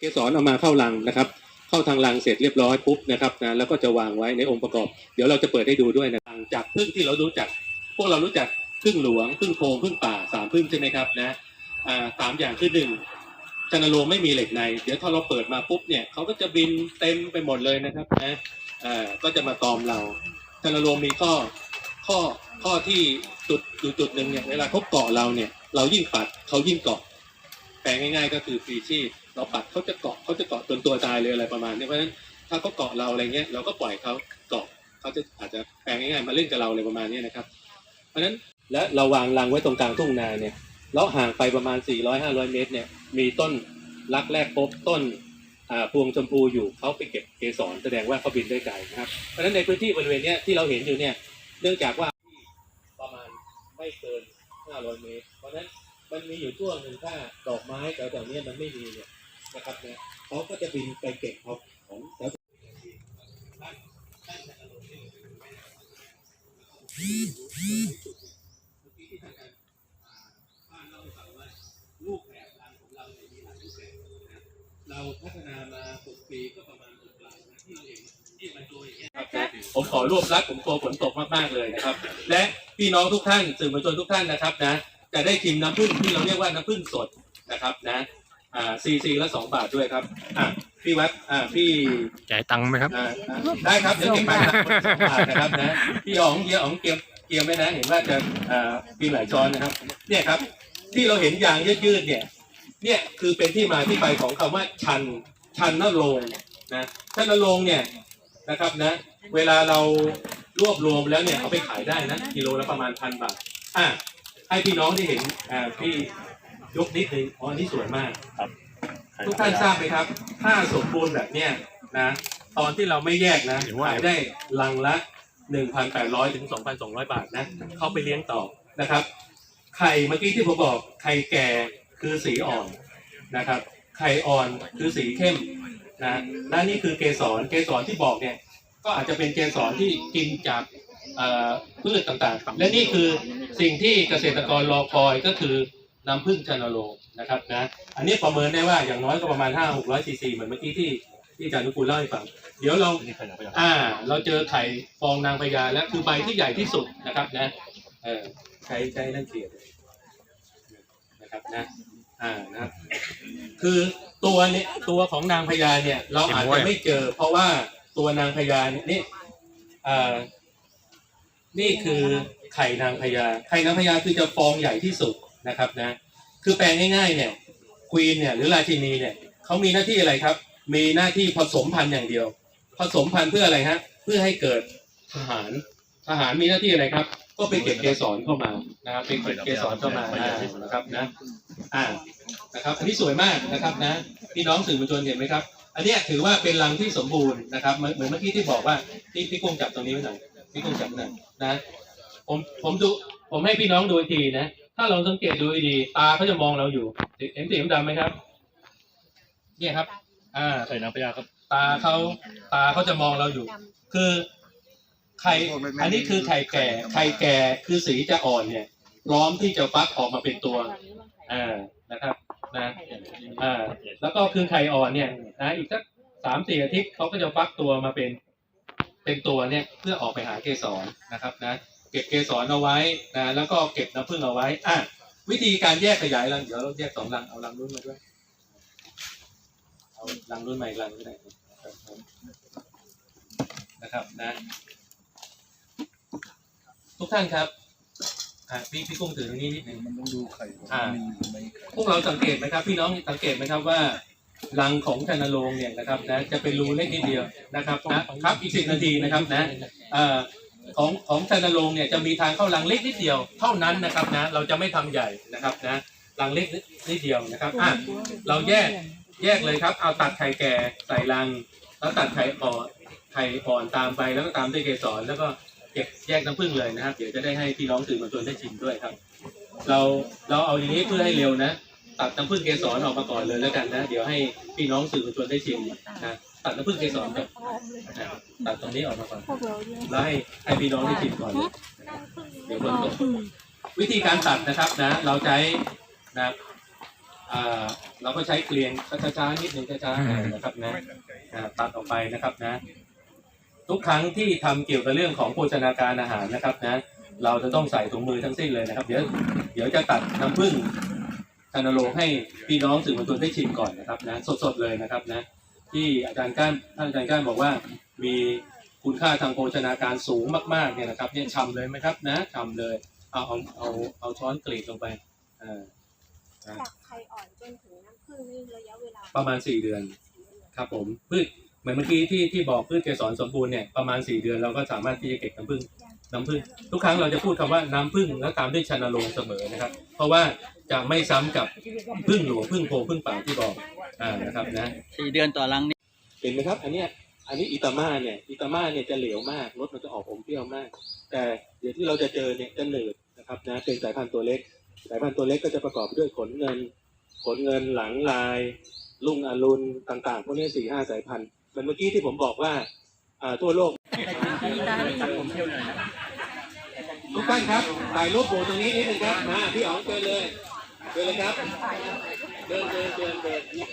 เกสรเอามาเข้ารังนะครับ เข้าทางรังเสร็จเรียบร้อยปุ๊บนะครับนะแล้วก็จะวางไว้ในองค์ประกอบ เดี๋ยวเราจะเปิดให้ดูด้วยนะจากพึ่งที่เรารู้จัก พวกเรารู้จักพึ่งหลวงพึ่งโพงพึ่งป่าสามพึ่งใช่ไหมครับนะสามอย่างคือหนึ่งจันโลไม่มีเหล็กในเดี๋ยวถ้าเราเปิดมาปุ๊บเนี่ยเขาก็จะบินเต็มไปหมดเลยนะครับนะก็จะมาตอมเราจันโลมีข้อข้อข้อที่จุดอยู่จุดหนึ่งเนี่ยเวลาเขาเกาะเราเนี่ยเรายิ่งปัดเขายิ่งเกาะแปลง่าย ๆ ก็คือฟรีชีพ เราปัดเขาจะเกาะเขาจะเกาะจนตัวตายเลยอะไรประมาณนี้เพราะฉะนั้นถ้าเขาเกาะเราอะไรเงี้ยเราก็ปล่อยเขาเกาะเขาจะอาจจะแปลงง่ายๆมาเล่นกับเราอะไรประมาณนี้นะครับ เพราะฉะนั้นและเราวางรังไว้ตรงกลางทุ่งนาเนี่ยแล้วห่างไปประมาณ 400-500 เมตรเนี่ยมีต้นรักแรกพบต้นพวงชมพูอยู่เขาไปเก็บเกสรแสดงว่าเขาบินได้ไกลนะครับเพราะฉะนั้นในพื้นที่บริเวณเนี้ยที่เราเห็นอยู่เนี่ยเนื่องจากว่าประมาณไม่เกิน 500 เมตร เพราะฉะนั้นมันมีอยู่ช่วงหนึ่งถ้าดอกไม้แถวๆนี้มันไม่มีเนี่ย นะครับเนี่ยเขาก็จะบินไปเก็บเอาของแถวลูกแบบของเราเนี่ยมีหลายรูปแบบนะเราพัฒนามา6ปีก็ประมาณ6ลังนะที่เราเห็นที่มันตัวอย่างเงี้ยครับผมขอรวบรัดผมกลัวฝนตกมากๆเลยนะครับ และพี่น้องทุกท่านสื่อมวลชนทุกท่านนะครับนะจะได้ชิมน้ำผึ้งที่เราเรียกว่าน้ำผึ้งสดนะครับนะ อ่าซีซีละสองบาทด้วยครับอะพี่วัดอ่าพี่จ่ายตังค์ไหมครับ อ่าอ่าได้ครับเดี๋ยวเก็บไปครับสองบาทนะครับนะพี่อ๋องเฮียอ๋องเกียมเกียมไว้นะเห็นว่าจะอ่ามีหลายช้อนนะครับ เนี่ยครับ ที่เราเห็นยางยืดๆเนี่ย เนี่ยคือเป็นที่มาที่ไปของคำว่าชันชันนโรงนะชันนโรงเนี่ยนะครับนะ เวลาเรารวบรวมแล้วเนี่ยเอาไปขายได้นะกิโลละประมาณพันบาทอะให้พี่น้องที่เห็นอ่าพี่ ยกนิดนึงอ๋ออันนี่สวยมากทุกท่านทราบไหมครับ ถ้าสมบูรณ์แบบเนี้ยนะ ตอนที่เราไม่แยกนะ เห็นว่า ขายได้ลังละ 1,800 ถึง 2,200 บาทนะ เข้าไปเลี้ยงต่อนะครับ ไข่เมื่อกี้ที่ผมบอก ไข่แก่คือสีอ่อนนะครับ ไข่อ่อนคือสีเข้มนะและนี่คือเกสร เกสรที่บอกเนี่ย ก็อาจจะเป็นเกสรที่กินจากเอ่อพืชต่างๆ และนี่คือสิ่งที่เกษตรกรรอคอยก็คือ น้ำผึ้งชนโรงนะครับนะอันนี้ประเมินได้ว่าอย่างน้อยก็ประมาณ 5 600ซีซีเหมือนเมื่อกี้ที่ที่อาจารย์นุกูลเล่าให้ฟัง เดี๋ยวเราอ่า เราเจอไข่ฟองนางพญาแล้วคือใบที่ใหญ่ที่สุดนะครับนะเออใช้ใช้นั่นเกลียดนะครับนะอ่านะครับคือตัวเนี่ยตัวของนางพญาเนี่ย เราอาจจะไม่เจอ เพราะว่าตัวนางพญาเนี่ยนี่อ่านี่คือไข่นางพญาไข่นางพญาคือจะฟองใหญ่ที่สุด นะครับนะคือแปลงง่ายๆเนี่ยควีนเนี่ยหรือราชินีเนี่ยเขามีหน้าที่อะไรครับ มีหน้าที่ผสมพันธุ์อย่างเดียว ผสมพันธุ์เพื่ออะไรฮะเพื่อให้เกิดทหารทหารมีหน้าที่อะไรครับ ก็ไปเก็บเกสรเข้ามานะครับไปเก็บเกสรเข้ามาอ่านะครับนะอ่านะครับ อันนี้สวยมากนะครับนะพี่น้องสื่อมวลชนเห็นไหมครับ อันเนี้ยถือว่าเป็นรังที่สมบูรณ์นะครับเหมือนเหมือนเมื่อกี้ที่บอกว่าพี่พี่กุ้งจับตรงนี้ไว้หน่อยพี่กุ้งจับไว้หน่อยนะ ผมผมดูผมให้พี่น้องดูอีกทีนะ ถ้าเราสังเกตดูดีๆตาเขาจะมองเราอยู่เห็นสีดำไหมครับ เนี่ยครับ อ่าไข่นางพญาครับ ตาเขาตาเขาจะมองเราอยู่ คือไข่อันนี้คือไข่แก่ ไข่แก่คือสีจะอ่อนเนี่ยพร้อมที่จะฟักออกมาเป็นตัวอ่านะครับนะอ่าแล้วก็คือไข่อ่อนเนี่ยนะอีกสักสามสี่อาทิตย์เขาก็จะฟักตัวมาเป็น เป็นตัวเนี่ยเพื่อออกไปหาเกสรนะครับนะ เก็บเกสรเอาไว้นะแล้วก็เก็บน้ำผึ้งเอาไว้อะวิธีการแยกขยายรังเดี๋ยวเราแยกสองรังเอารังรุ่นมาด้วยเอารังรุ่นใหม่อีกรังก็ได้นะครับนะทุกท่านครับอะพี่พี่กุ้งถือตรงนี้นิดหนึ่งมันต้องดูไข่อ่ามีหรือไม่ไข่พวกเราสังเกตไหมครับ พี่น้องสังเกตไหมครับว่ารังของชนโรงเนี่ยนะครับนะจะเป็นรูเล็กนิดเดียวนะครับนะครับอีกสิบนาทีนะครับนะเอ่อ ของของชานโรงเนี่ยจะมีทางเข้ารังเล็กนิดเดียวเท่านั้นนะครับนะ เราจะไม่ทำใหญ่นะครับนะรังเล็กนิดเดียวนะครับอะเราแยกแยกเลยครับ เอาตัดไข่แก่ใส่รัง แล้วตัดไข่อ่อนไข่อ่อนตามไปแล้วก็ตามด้วยเกสรแล้วก็เก็บแยกน้ำผึ้งเลยนะครับ เดี๋ยวจะได้ให้พี่น้องสื่อมวลชนได้ชิมด้วยครับ เราเราเอาอย่างนี้เพื่อให้เร็วนะ ตัดน้ำผึ้งเกสรออกมาก่อนเลยแล้วกันนะ เดี๋ยวให้พี่น้องสื่อมวลชนได้ชิมนะ ตัดน้ำผึ้งเกสรครับนะตัดตรงนี้ออกมาก่อนแล้วให้ให้พี่น้องได้ชิมก่อนเลยเดี๋ยวฝนตกวิธีการตัดนะครับนะ เราใช้นะอ่าเราก็ใช้เกลียงช้าๆนิดนึงช้าๆหน่อยนะครับนะอ่าตัดออกไปนะครับนะ ทุกครั้งที่ทำเกี่ยวกับเรื่องของโภชนาการอาหารนะครับนะ เราจะต้องใส่ถุงมือทั้งสิ้นเลยนะครับ เดี๋ยวเดี๋ยวจะตัดน้ำผึ้งชานโรงให้พี่น้องสื่อมวลชนได้ชิมก่อนนะครับนะ สดๆเลยนะครับนะ ที่อาจารย์ก้านท่านอาจารย์ก้านบอกว่ามีคุณค่าทางโภชนาการสูงมากๆเนี่ยนะครับเนี่ยชำเลยไหมครับนะชำเลยเอาเอาเอาเอาช้อนกรีดลงไปอ่าจากไข่อ่อนจนถึงน้ำผึ้งนี่ระยะเวลาประมาณสี่เดือนครับผมพืชเหมือนเมื่อกี้ที่ที่บอกพืชเกสรสมบูรณ์เนี่ยประมาณสี่เดือนเราก็สามารถที่จะเก็บน้ำผึ้งน้ำผึ้งทุกครั้งเราจะพูดคำว่าน้ำผึ้งแล้วตามด้วยชานโรงเสมอนะครับ เพราะว่าจะไม่ซ้ำกับผึ้งหลวงผึ้งโพผึ้งเปล่าที่บอก อ่านะครับนะสี่เดือนต่อรังนี่เห็นไหมครับ อันเนี้ยอันนี้อิตาม่าเนี่ยอิตาม่าเนี่ยจะเหลวมากรสมันจะออกอมเปรี้ยวมาก แต่เดี๋ยวที่เราจะเจอเนี่ยจะหนืดนะครับนะเป็นสายพันธุ์ตัวเล็ก สายพันธุ์ตัวเล็กก็จะประกอบไปด้วยขนเงิน ขนเงินหลังลาย ลุงอรุณต่างๆพวกนี้สี่ห้าสายพันธุ์เหมือนเมื่อกี้ที่ผมบอกว่าอ่าทั่วโลกทุกท่านครับถ่ายรูปหมู่ตรงนี้นิดนึงครับมาพี่อ๋องเชิญเลยเชิญเลยครับเดินเดินเดินเดิน